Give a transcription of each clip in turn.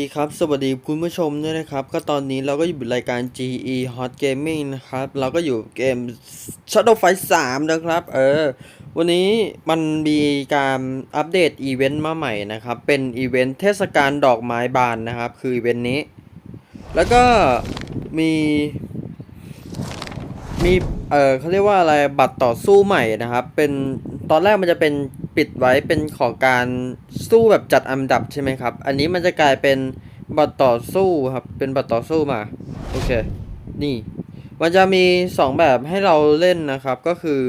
สวัสดีครับสวัสดีคุณผู้ชมด้วยนะครับ ก็ตอนนี้เราก็อยู่รายการ GE Hot Gaming นะครับ เราก็อยู่เกม Shadow Fight 3 นะครับ เออ วันนี้มันมีการอัปเดตอีเวนต์มาใหม่นะครับ เป็นอีเวนต์เทศกาลดอกไม้บานนะครับ คืออีเวนต์นี้ แล้วก็มี มี เออเขาเรียกว่าอะไรบัตรต่อสู้ใหม่นะครับ เป็นตอนแรกมันจะเป็น ปิดไว้เป็นของการสู้แบบจัดอันดับใช่ไหมครับ อันนี้มันจะกลายเป็นบัตรต่อสู้ครับ เป็นบัตรต่อสู้มา โอเค นี่ มันจะมีสองแบบให้เราเล่นนะครับ ก็คือ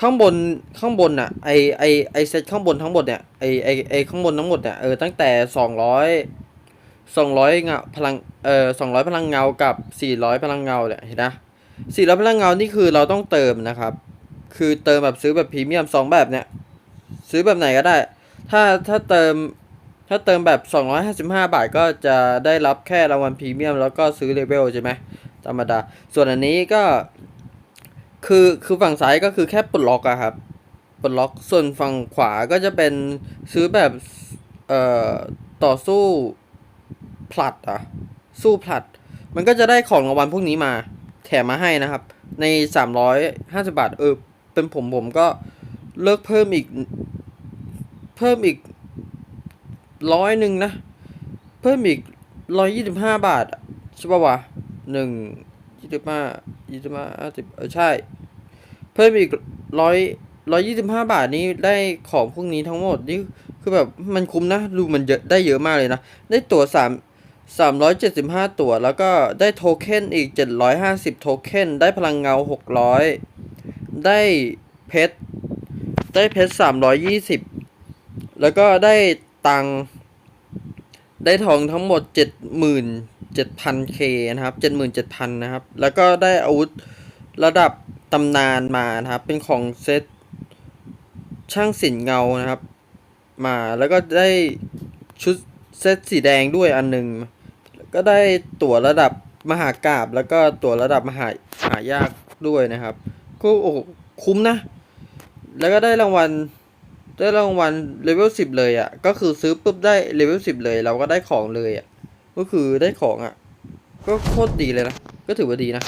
ข้างบน ข้างบนอะไอไอไอเซตข้างบนทั้งหมดเนี่ย ไอไอไอข้างบนทั้งหมดเนี่ย เออ ตั้งแต่สองร้อยสองร้อยเงาพลัง เออสองร้อยพลังเงากับสี่ร้อยพลังเงาเนี่ย เห็นนะสี่ร้อยพลังเงา นี่คือเราต้องเติมนะครับ คือเติมแบบซื้อแบบพรีเมียมสองแบบเนี่ย ซื้อแบบไหนก็ได้ ถ้าถ้าเติมถ้าเติมแบบ 255 บาทก็จะได้รับแค่รางวัลพรีเมียมแล้วก็ซื้อเลเวลใช่ไหมธรรมดา ส่วนอันนี้ก็คือคือฝั่งซ้ายก็คือแค่ปลดล็อกอะครับปลดล็อกส่วนฝั่งขวาก็จะเป็นซื้อแบบเอ่อต่อสู้ผลัดอะสู้ผลัด มันก็จะได้ของรางวัลพวกนี้มา แถมมาให้นะครับ ใน 350 บาทเออ เป็นผมผมก็เลิกเพิ่มอีก เพิ่มอีกร้อยหนึ่งนะ เพิ่มอีกร้อยยี่สิบห้าบาทใช่ป่าวะหนึ่งยี่สิบห้ายี่สิบห้าห้าสิบเออใช่ เพิ่มอีกร้อยร้อยยี่สิบห้าบาทนี้ได้ของพวกนี้ทั้งหมดนี่คือแบบมันคุ้มนะ ดูมันเยอะได้เยอะมากเลยนะ ได้ตั๋วสามสามร้อยเจ็ดสิบห้าตั๋ว แล้วก็ได้โทเค็นอีกเจ็ดร้อยห้าสิบโทเค็นได้พลังเงาหกร้อย ได้เพชรได้เพชรสามร้อยยี่สิบแล้วก็ได้ตังได้ทองทั้งหมดเจ็ดหมื่นเจ็ดพันเคนะครับเจ็ดหมื่นเจ็ดพันนะครับ แล้วก็ได้อาวุธระดับตำนานมานะครับ เป็นของเซตช่างสินเงานะครับ มาแล้วก็ได้ชุดเซตสีแดงด้วยอันหนึ่งก็ได้ตั๋วระดับมหากราบแล้วก็ตั๋วระดับมหาหายากด้วยนะครับ ก็โอ้คุ้มนะ แล้วก็ได้รางวัลได้รางวัลเลเวลสิบเลยอะ่ะ ก็คือซื้อปุ๊บได้เลเวลสิบเลย เราก็ได้ของเลยอะ่ะ ก็คือได้ของอะ่ะ ก็โคตรดีเลยนะ ก็ถือว่าดีนะ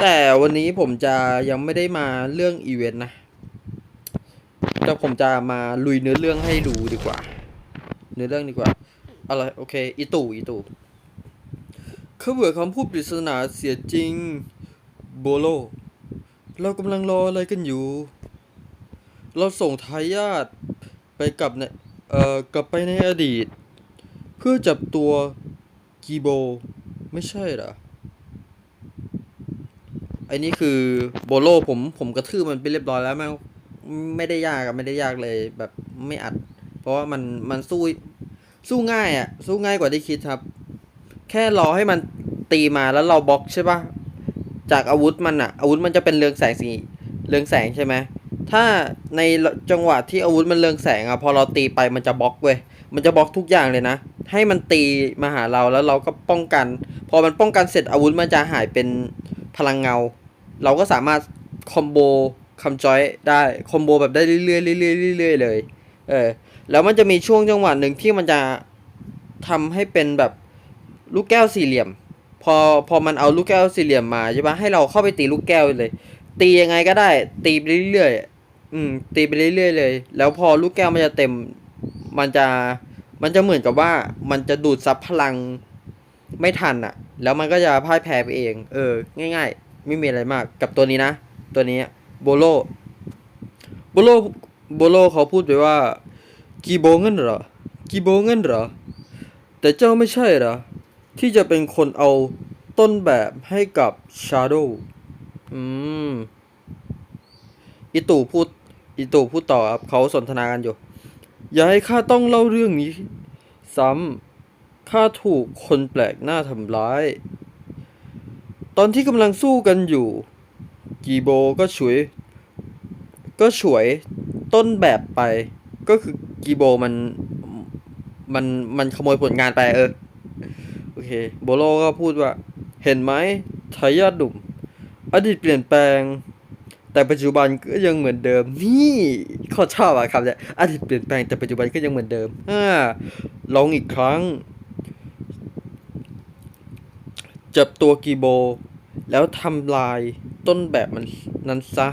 แต่วันนี้ผมจะยังไม่ได้มาเรื่องอีเวนต์นะแต่ผมจะมาลุยเนื้อเรื่องให้ดูดีกว่า เนื้อเรื่องดีกว่า อะไรโอเค อีตู่อีตู่เขาเบื่อคำพูดปริศนาเสียจริง โบโล เรากำลังรออะไรกันอยู่ เราส่งทายาทไปกลับในเอ่อกลับไปในอดีต เพื่อจับตัวกีโบ ไม่ใช่เหรอไอ้นี่คือโบโลผมผมกระทืบมันไปเรียบร้อยแล้วแม่ไม่ได้ยากอะไม่ได้ยากเลยแบบไม่อัด เพราะว่ามันมันสู้สู้ง่ายอะสู้ง่ายกว่าที่คิดครับ แค่รอให้มันตีมาแล้วเราบล็อกใช่ปะ จากอาวุธมันอะอาวุธมันจะเป็นเรืองแสงสีเรืองแสงใช่ไหมถ้าในจังหวะที่อาวุธมันเรืองแสงอะพอเราตีไปมันจะบล็อกเว้ยมันจะบล็อกทุกอย่างเลยนะ ให้มันตีมาหาเราแล้วเราก็ป้องกัน พอมันป้องกันเสร็จอาวุธมันจะหายเป็นพลังเงา เราก็สามารถคอมโบคำจอยได้คอมโบแบบได้เรื่อยๆเรื่อยๆเรื่อยๆเลยเออแล้วมันจะมีช่วงจังหวะหนึ่งที่มันจะทำให้เป็นแบบลูกแก้วสี่เหลี่ยม พอพอมันเอาลูกแก้วสี่เหลี่ยมมาใช่ปะให้เราเข้าไปตีลูกแก้วเลย ตียังไงก็ได้ ตีไปเรื่อยๆอืม ตีไปเรื่อยๆเลย แล้วพอลูกแก้วมันจะเต็ม มันจะมันจะเหมือนกับว่ามันจะดูดซับพลังไม่ทันอะแล้วมันก็จะพ่ายแพ้ไปเอง เออ ง่าย ๆ ไม่มีอะไรมาก กับตัวนี้นะ ตัวนี้โบโลโบโลโบโลเขาพูดไปว่ากีโบเงินเหรอกีโบเงินเหรอ แต่เจ้าไม่ใช่เหรอ ที่จะเป็นคนเอาต้นแบบให้กับชาโดอืมอีตู่พูดอีตู่พูดต่อครับเขาสนทนากันอยู่ อย่าให้ข้าต้องเล่าเรื่องนี้ ซ้ำข้าถูกคนแปลกหน้าทำร้าย ตอนที่กำลังสู้กันอยู่ กีโบก็ช่วย ก็ฉวยต้นแบบไป ก็คือกีโบมัน มัน มันขโมยผลงานไปเออ เค โบโลก็พูดว่า เห็นไหมทายาทหนุ่ม อดีตเปลี่ยนแปลงแแต่ปัจจุบันก็ยังเหมือนเดิม นี่ข้อชอบอะครับเนี่ยอดีตเปลี่ยนแปลงแต่ปัจจุบันก็ยังเหมือนเดิมอ่าลองอีกครั้ง จับตัวกีโบ แล้วทำลายต้นแบบมันนั้นซะ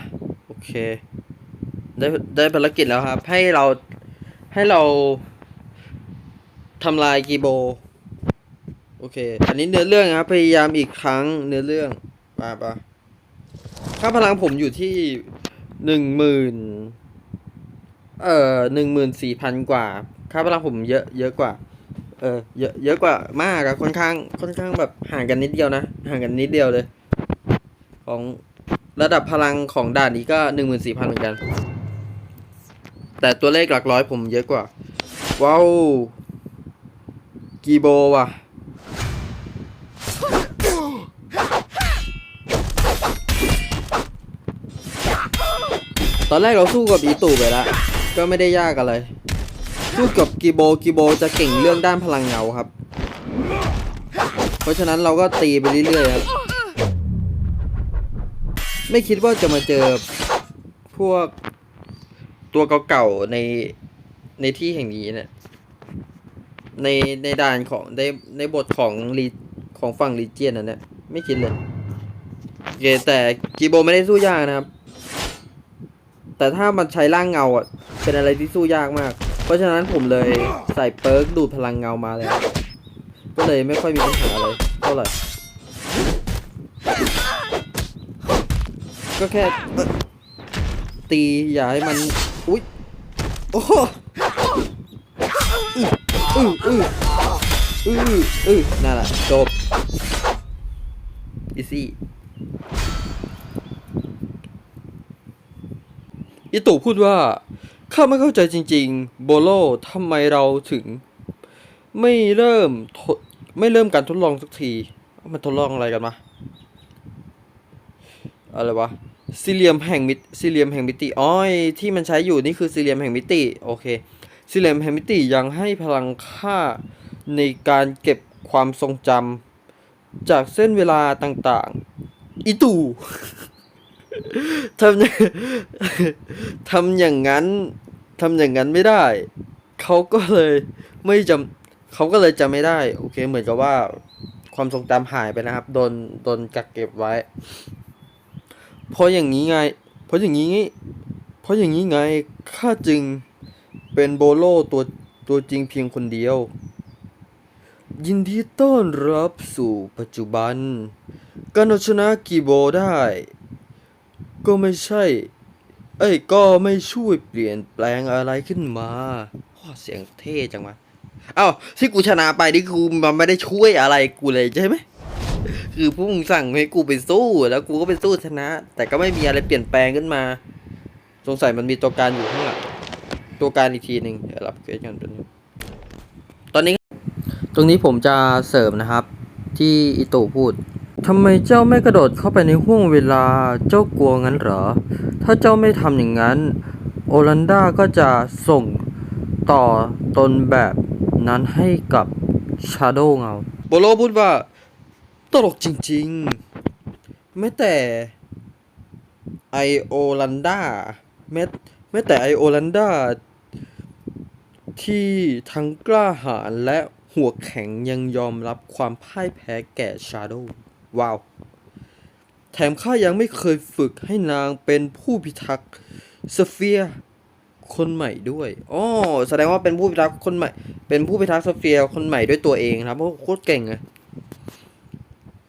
โอเค ได้ได้ภารกิจแล้วครับ ให้เราให้เราทำลายกีโบ โอเค อันนี้เนื้อเรื่องนะครับ พยายามอีกครั้งเนื้อเรื่องมาปะค่าพลังผมอยู่ที่หนึ่งหมื่นเอ่อหนึ่งหมื่นสี่พันกว่า ค่าพลังผมเยอะเยอะกว่า เออเยอะเยอะกว่ามากอะค่อนข้างค่อนข้างแบบห่างกันนิดเดียวนะ ห่างกันนิดเดียวเลย ของระดับพลังของด่านนี้ก็หนึ่งหมื่นสี่พันเหมือนกัน แต่ตัวเลขหลักร้อยผมเยอะกว่า ว้าวกีโบว่ะ ต อนแรกเราสู้กับอีตู่ไปแล้วก็ไม่ได้ยากอะไร สู้กับกีโบกีโบจะเก่งเรื่องด้านพลังเงาครับ เพราะฉะนั้นเราก็ตีไปเรื่อยๆครับ ไม่คิดว่าจะมาเจอพวกตัวเก่าๆในในที่แห่งนี้เนี่ยในในด่านของในในบทของลีของฝั่งลีเจียนนั่นเนี่ยไม่คิดเลยโอเคแต่กีโบไม่ได้สู้ยากนะครับ แต่ถ้ามันใช้ร่างเงาอะเป็นอะไรที่สู้ยากมาก เพราะฉะนั้นผมเลยใส่เปิร์กดูดพลังเงามาเลยก็เลยไม่ค่อยมีปัญหาอะไรเท่าไหร่ก็แค่ตีอย่าให้มันอุ๊ยโอ้โหอืออืออืออือนั่นแหละจบอีซี่ อิตุพูดว่า ข้าไม่เข้าใจจริง ๆ โบโลทำไมเราถึง ไม่เริ่มทไม่เริ่มการทดลองสักที มันทดลองอะไรกันมาอะไรวะสี่เหลี่ยมแห่งมิตสี่เหลี่ยมแห่งมิติอ๋อไอ้ที่มันใช้อยู่นี่คือสี่เหลี่ยมแห่งมิติโอเคสี่เหลี่ยมแห่งมิติยังให้พลังค่าในการเก็บความทรงจำจากเส้นเวลาต่างๆ อีตู่ ทำทำอย่างนั้นทำอย่างนั้นไม่ได้ เขาก็เลยไม่จำเขาก็เลยจำไม่ได้ โอเค เหมือนกับว่า ความทรงจำหายไปนะครับ โดนโดนกักเก็บไว้ เพราะอย่างนี้ไง เพราะอย่างนี้ เพราะอย่างนี้ไงข้าจึงเป็นโบโลตัวตัวจริงเพียงคนเดียว ยินดีต้อนรับสู่ปัจจุบัน การเอาชนะกีโบได้ ก็ไม่ใช่ เอ้ย ก็ไม่ช่วยเปลี่ยนแปลงอะไรขึ้นมาว้าเสียงเท่จังวะเอ้าที่กูชนะไปนี่กูมันไม่ได้ช่วยอะไรกูเลยใช่ไหมคือพวกมึงสั่งให้กูไปสู้แล้วกูก็ไปสู้ชนะ แต่ก็ไม่มีอะไรเปลี่ยนแปลงขึ้นมา สงสัยมันมีตัวการอยู่ข้างหลังตัวการอีกทีหนึ่งเดี๋ยวรับเควสกันตัวนี้ตอนนี้ ตรงนี้ผมจะเสริมนะครับ ที่อิโตพูด ทำไมเจ้าไม่กระโดดเข้าไปในห่วงเวลาเจ้ากลัวงั้นเหรอ ถ้าเจ้าไม่ทำอย่างนั้น โอลันดาก็จะส่งต่อตนแบบนั้นให้กับชาโดเงาโบโลพูดว่า ตลกจริงๆ ไม่แต่ไอโอลันดาแม้แม้แต่ไอโอลันดาที่ทั้งกล้าหาญและหัวแข็งยังยอมรับความพ่ายแพ้แก่ชาโดว้ ว้าว แถมข้ายังไม่เคยฝึกให้นางเป็นผู้พิทักษ์สเฟียคนใหม่ด้วยอ๋อแสดงว่าเป็นผู้พิทักษ์คนใหม่ เป็นผู้พิทักษ์สเฟียคนใหม่ด้วยตัวเองนะครับเพราะโคตรเก่งเลย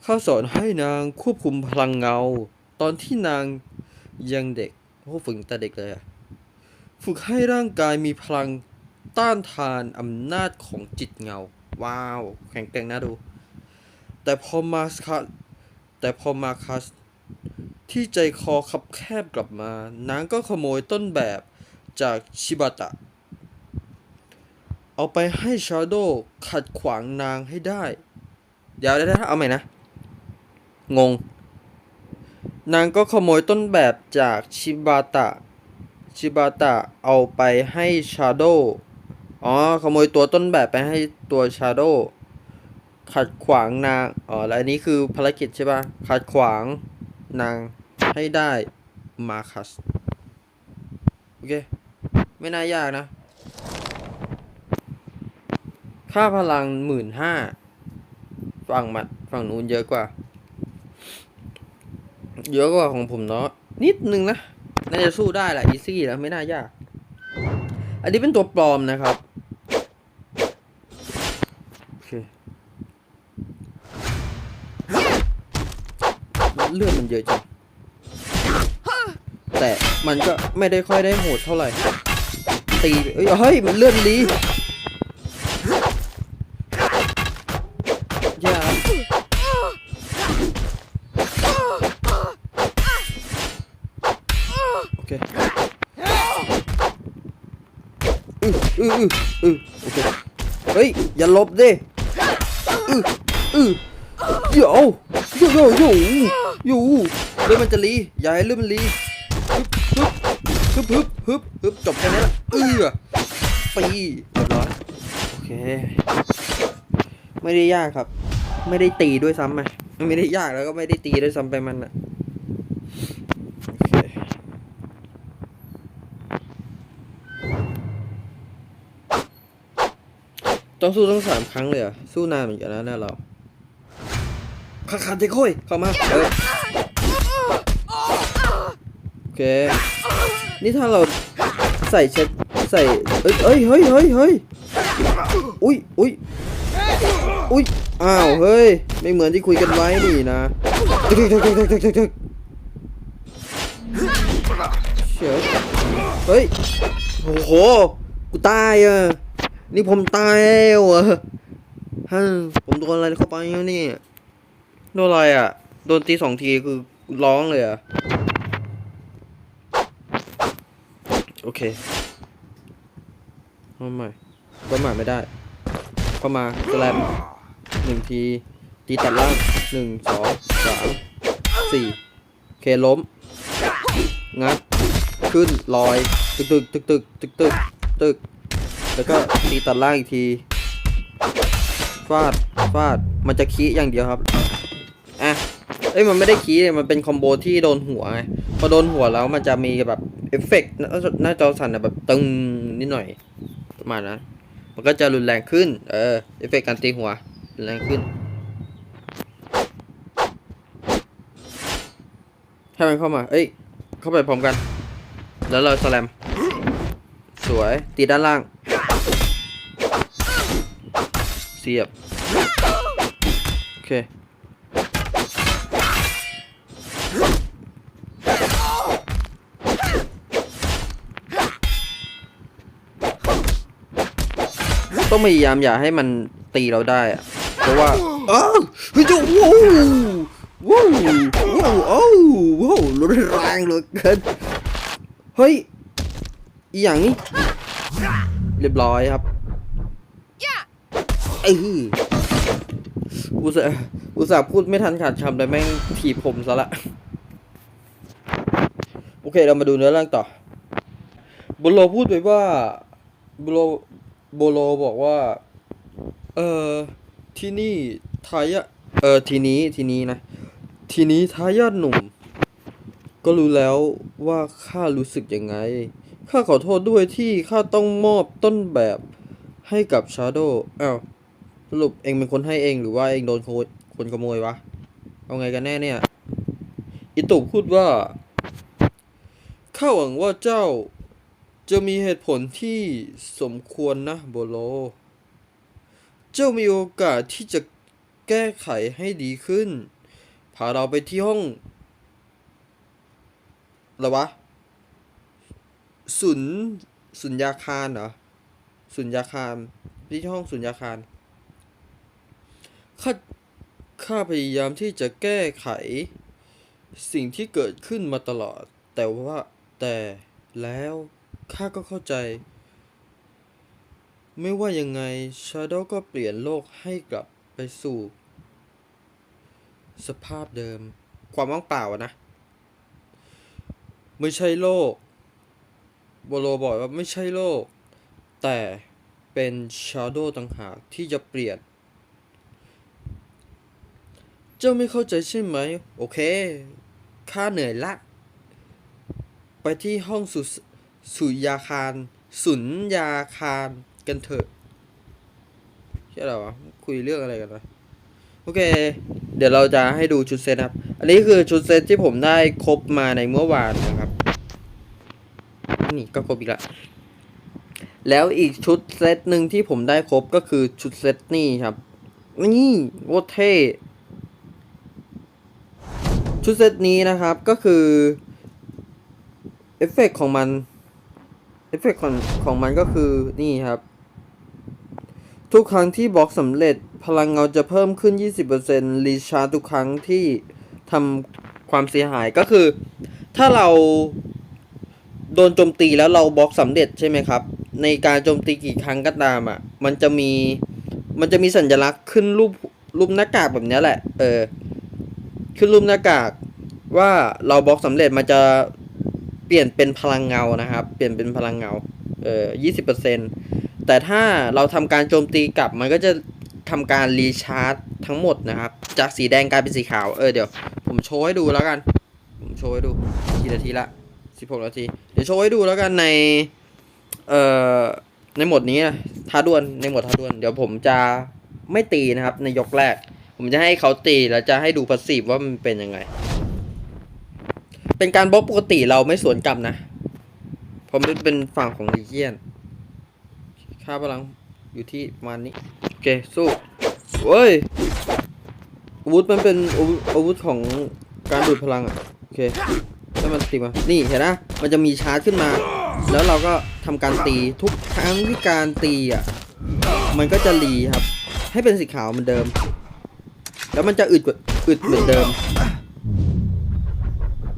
ข้าสอนให้นางควบคุมพลังเงา ตอนที่นางยังเด็กโอ้ฝึกแต่เด็กเลยอะฝึกให้ร่างกายมีพลังต้านทานอำนาจของจิตเงา ว้าว แข็งแกร่งน่าดู แต่พอมาคัสแต่พอมาคัสที่ใจคอคับแคบกลับมานางก็ขโมยต้นแบบจากชิบะตะ เอาไปให้ชาโดขัดขวางนางให้ได้ เดี๋ยวได้เอาใหม่นะ งง นางก็ขโมยต้นแบบจากชิบาตะ ชิบาตะเอาไปให้ชาโดอ๋อ ขโมยตัวต้นแบบไปให้ตัวชาโด ขัดขวางนาง อ๋อ แล้วอันนี้คือภารกิจใช่ปะขัดขวางนางให้ได้มาคัส โอเค ไม่น่ายากนะ ค่าพลังหมื่นห้า ฝั่งมัดฝั่งนู้นเยอะกว่า เยอะกว่าของผมเนาะ นิดนึงนะ น่าจะสู้ได้แหละ อีซี่แล้วไม่น่ายาก อันนี้เป็นตัวปลอมนะครับ เลือดมันเยอะจังแต่มันก็ไม่ได้ค่อยได้โหดเท่าไหร่ ตีเฮ้ยมันเลื่อนดีอย่าโอเคอืออืออืออือโอเค เฮ้ย อย่าหลบดิอืออือเดี๋ยวโยโยโย อยู่เรื่องมันจะรีอย่าให้เรื่องมันรีฮึบฮึบฮึบฮึบฮึบจบแค่นี้ละเอื้อปีเรียบร้อยโอเค ไม่ได้ยากครับ ไม่ได้ตีด้วยซ้ำไหมไม่ได้ยากแล้วก็ไม่ได้ตีด้วยซ้ำไปมันอะโอเคต้องสู้ต้องสามครั้งเลยอะสู้นานเหมือนกันนะเนี่ยเราขาขาดเด็กค่อยเข้ามาเออ เค นี่ถ้าเราใส่เช็ดใส่เอ้ยเอ้ยเฮ้ยเฮ้ยเฮ้ยอุ้ยอุ้ยอุ้ยอ้าวเฮ้ยไม่เหมือนที่คุยกันไว้นี่นะทึกทึกทึกทึกทึกทึกเฉยเฮ้ยโอ้โหกูตายอะนี่ผมตายแล้วอะฮะผมโดนอะไรเข้าไปเนี่ยโดนอะไรอะโดนตีสองทีคือร้องเลยอะ โอเคเข้ามาเข้ามาไม่ได้เข้ามาสแลมหนึ่งทีตีตัดล่างหนึ่งสองสามสี่เคล้ม งัด ขึ้นลอย ตึกตึกตึกตึกตึกตึกตึก แล้วก็ตีตัดล่างอีกที ฟาด ฟาด มันจะคีอย่างเดียวครับ อะ เอ้ยมันไม่ได้คีย์เลยมันเป็นคอมโบที่โดนหัวไงพอโดนหัวแล้วมันจะมีแบบเอฟเฟกต์หน้าจอสั่นแบบตึงนิดหน่อยประมาณนั้นมันก็จะรุนแรงขึ้น เออเอฟเฟกต์การตีหัวรุนแรงขึ้น ให้มันเข้ามา เอ้ย เข้าไปพร้อมกัน แล้วเราสแลม สวย ตีด้านล่าง เสียบ โอเค ต้องพยายามอย่าให้มันตีเราได้อะเพราะว่าอ้าวเฮ้ยจะว้าวว้าวว้าวอ้าวว้าวรุนแรงเหลือเกินเฮ้ยอีอย่างนี้เรียบร้อยครับไอ้หืออุตส่าห์อุตส่าห์พูดไม่ทันขาดคำเลยแม่งถีบผมซะละโอเคเรามาดูเนื้อเรื่องต่อบุโรพูดไปว่าบุโร โบโลบอกว่า เออที่นี่ทายะเออทีนี้ทีนี้นะ ทีนี้ทายาทหนุ่ม ก็รู้แล้วว่าข้ารู้สึกยังไง ข้าขอโทษด้วยที่ข้าต้องมอบต้นแบบให้กับชาโดอ้าวสรุปเองเป็นคนให้เองหรือว่าเองโดนคนคนขโมยวะ เอาไงกันแน่เนี่ย อิตุพูดว่า ข้าหวังว่าเจ้า จะมีเหตุผลที่สมควรนะโบโล เจ้ามีโอกาสที่จะแก้ไขให้ดีขึ้น พาเราไปที่ห้องอะไรวะสุนสุญญาคารเหรอสุญญาคารที่ห้องสุญญาคารข้าข้าพยายามที่จะแก้ไข สิ่งที่เกิดขึ้นมาตลอด แต่ว่าแต่แล้ว ข้าก็เข้าใจ ไม่ว่ายังไงชาโดก็เปลี่ยนโลกให้กลับไปสู่ สภาพเดิม ความว่างเปล่านะ ไม่ใช่โลกโบโลบอกว่าไม่ใช่โลก แต่เป็นชาโดต่างหากที่จะเปลี่ยน เจ้าไม่เข้าใจใช่ไหม โอเค ข้าเหนื่อยละ ไปที่ห้องสุ สสุยาคาร สุนยาคารกันเถอะใช่เหรอวะคุยเรื่องอะไรกันวะโอเค เดี๋ยวเราจะให้ดูชุดเซตครับ อันนี้คือชุดเซตที่ผมได้ครบมาในเมื่อวานนะครับ นี่ก็ครบอีกละแล้วอีกชุดเซตหนึ่งที่ผมได้ครบก็คือชุดเซตนี่ครับ นี่โคตรเท่ชุดเซตนี้นะครับก็คือ เอฟเฟกต์ของมัน อฟเฟกต์ของของมันก็คือนี่ครับ ทุกครั้งที่บล็อกสำเร็จพลังเงาจะเพิ่มขึ้น 20%รีชาร์จทุกครั้งที่ทำความเสียหายก็คือ ถ้าเราโดนโจมตีแล้วเราบล็อกสำเร็จใช่ไหมครับ ในการโจมตีกี่ครั้งก็ตามอะ มันจะมีมันจะมีสัญลักษณ์ขึ้นรูปรูปหน้ากากแบบนี้แหละ เออ ขึ้นรูปหน้ากากว่าเราบล็อกสำเร็จมันจะ เปลี่ยนเป็นพลังเงานะครับ เปลี่ยนเป็นพลังเงา เออยี่สิบเปอร์เซ็นแต่ถ้าเราทำการโจมตีกลับมันก็จะทำการรีชาร์จทั้งหมดนะครับ จากสีแดงกลายเป็นสีขาว เออเดี๋ยว ผมโชว์ให้ดูแล้วกัน ผมโชว์ให้ดูกี่นาทีละสิบหกนาที เดี๋ยวโชว์ให้ดูแล้วกันใน เอ่อ ในโหมดนี้นะท้าดวล ในโหมดท้าดวล เดี๋ยวผมจะไม่ตีนะครับ ในยกแรก ผมจะให้เขาตีแล้วจะให้ดูพาสซีฟว่ามันเป็นยังไง เป็นการบล็อกปกติเราไม่สวนกลับนะผมนเป็นฝั่งของลีเจียน ค่าพลังอยู่ที่ประมาณนี้ โอเค สู้เว้ยอาวุธมันเป็นอาวุธของการดูดพลังอะ โอเคถ้ามันตีมา นี่เห็นนะ มันจะมีชาร์จขึ้นมา แล้วเราก็ทำการตีทุกครั้งที่การตีอะ มันก็จะรีครับ ให้เป็นสีขาวเหมือนเดิม แล้วมันจะอึดอึดเหมือนเดิม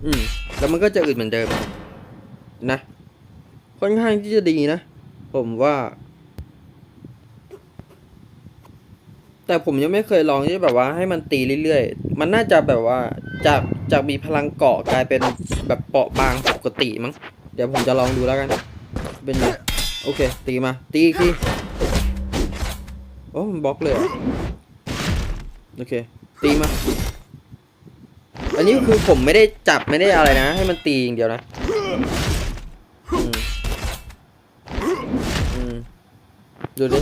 อืม แล้วมันก็จะอึดเหมือนเดิม นะ ค่อนข้างที่จะดีนะ ผมว่า แต่ผมยังไม่เคยลองที่แบบว่าให้มันตีเรื่อยๆ มันน่าจะแบบว่าจากจากมีพลังเกาะกลายเป็นแบบเปราะบางปกติมั้ง เดี๋ยวผมจะลองดูแล้วกัน เป็นไงโอเค ตีมา ตีอีกทีโอ้มันบล็อกเลย โอเค ตีมา อันนี้คือผมไม่ได้จับไม่ได้อะไรนะ ให้มันตีอย่างเดียวนะดูดิ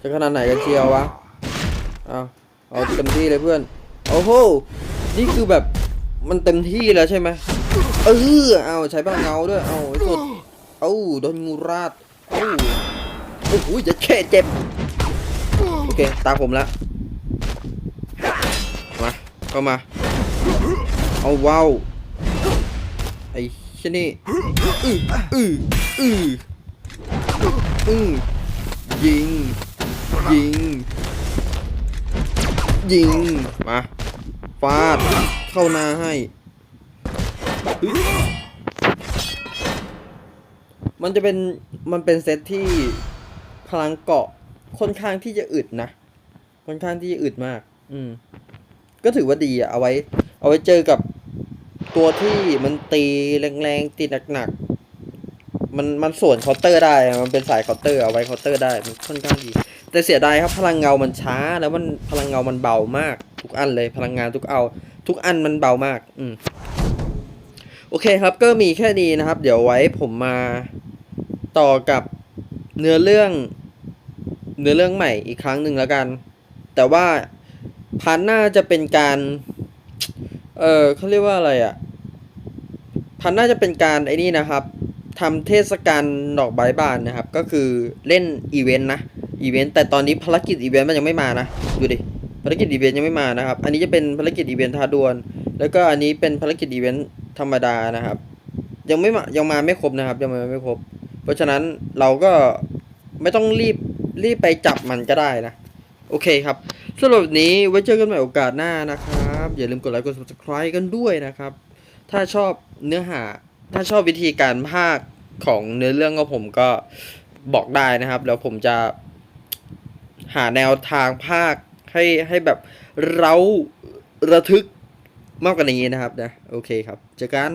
จะขนาดไหนกันเชียววะเอาเอาเต็มที่เลยเพื่อนโอ้โหนี่คือแบบมันเต็มที่แล้วใช่ไหมเออเอาใช้พลังเงาด้วยเอาสุดเอาโดนงูราดเอาโอ้โหจะแค่เจ็บโอเคตามผมละมาเข้ามา เอาว้าวไอ้ชนี่อืออืออืออือยิง ยิง ยิง มาฟาด เข้าหน้าให้ มันจะเป็น มันเป็นเซตที่พลังเกาะค่อนข้างที่จะอึดนะ ค่อนข้างที่จะอึดมาก อืม ก็ถือว่าดีอะเอาไว้ เอาไว้เจอกับตัวที่มันตีแรงๆตีหนักๆมันมันส่วนเคาน์เตอร์ได้มันเป็นสายเคาน์เตอร์เอาไว้เคาน์เตอร์ได้มันค่อนข้างดี แต่เสียดายครับพลังเงามันช้าแล้วมันพลังเงามันเบามาก ทุกอันเลยพลังงานทุกเอา ทุกอันมันเบามาก อืมโอเคครับก็มีแค่นี้นะครับ เดี๋ยวไว้ผมมาต่อกับเนื้อเรื่องเนื้อเรื่องใหม่อีกครั้งหนึ่งแล้วกัน แต่ว่าพาร์ทหน้าจะเป็นการ เออเขาเรียกว่าอะไรอะ่ะพาร์ทหน้าจะเป็นการไอ้นี่นะครับทำเทศกาลดอกไม้บานนะครับ ก็คือเล่นอีเวนต์นะอีเวนต์แต่ตอนนี้ภารกิจอีเวนต์มันยังไม่มานะดูดิภารกิจอีเวนต์ยังไม่มานะครับ อันนี้จะเป็นภารกิจอีเวนต์ท้าดวลแล้วก็อันนี้เป็นภารกิจอีเวนต์ธรรมดานะครับ ยังไม่มายังมาไม่ครบนะครับ ยังมาไม่ครบ เพราะฉะนั้นเราก็ไม่ต้องรีบรีบไปจับมันก็ได้นะ โอเคครับสำหรับวันนี้ไว้เจอกันใหม่โอกาสหน้านะครับ อย่าลืมกดไลค์กด subscribe กันด้วยนะครับ ถ้าชอบเนื้อหา ถ้าชอบวิธีการภาคของเนื้อเรื่องของผมก็บอกได้นะครับ แล้วผมจะหาแนวทางภาคให้ให้แบบเราระทึกมากกว่านี้นะครับนะ โอเคครับ เจอกัน